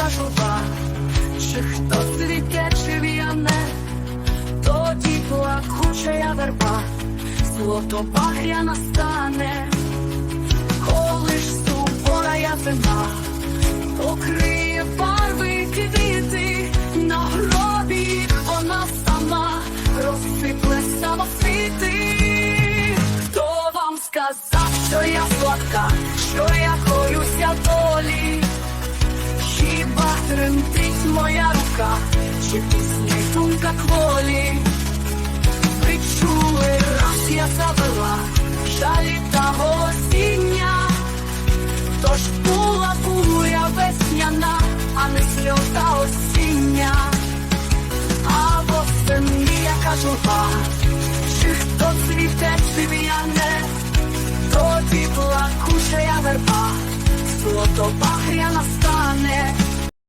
яка журба, чи хто цвіте, чи в'яне, тоді плакуча верба, злото багря настане, коли ж суворая зима, покриє барви квіти, на гробі вона сама розсипле самосвіти. Хто вам сказав, що я сладка, тремтить моя рука, чи пісня й думка кволі? Ви чули, раз я завела жалі та осіння, тож була буря весняна, а не сльоза осіння, а восени яка журба, чи хто цвіте, чи в'яне, тоді плакуча верба, злото багряна